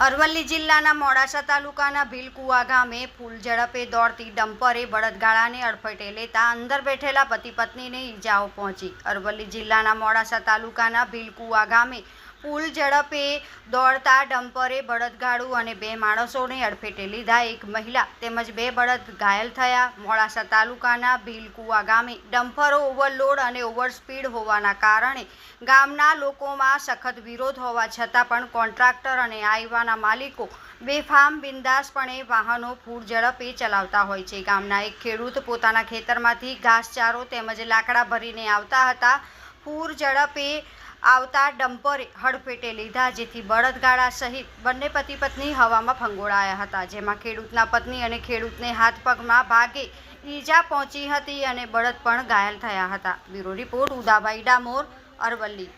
અરવલ્લી જિલ્લાના મોડાસા તાલુકાના ભીલકુવા ગામે ફૂલ ઝડપે દોડતી ડમ્પરે બળદગાળાને અડફેટે લેતા અંદર બેઠેલા પતિ પત્નીને ઈજાઓ પહોંચી. અરવલ્લી જિલ્લાના મોડાસા તાલુકાના ભીલકુવા ગામે ફૂલ ઝડપે દોડતા ડમ્પરે બળદગાડું અને બે માણસોને અડફેટે લીધા એક મહિલા તેમજ બે બળદ ઘાયલ થયા. મોડાસા તાલુકાના ભીલકુવા ગામે ડમ્પરો ઓવરલોડ અને ઓવરસ્પીડ હોવાના કારણે ગામના લોકોમાં સખત વિરોધ હોવા છતાં પણ કોન્ટ્રાક્ટર અને આઈવાના માલિકો બેફામ બિંદાસપણે વાહનો ફૂલ ઝડપે ચલાવતા હોય છે. ગામના એક ખેડૂત પોતાના ખેતરમાંથી ઘાસચારો તેમજ લાકડા ભરીને આવતા હતા. પૂર ઝડપે આવતા ડમ્પરે હડફેટે લીધા, જેથી બળદગાડા સહિત બંને પતિ પત્ની હવામાં ફંગોળાયા હતા, જેમાં ખેડૂતના પત્ની અને ખેડૂતને હાથ પગમાં ભાગે ઈજા પહોંચી હતી અને બળદ પણ ઘાયલ થયા હતા. Bureau report Udabhai Damor, Aravalli.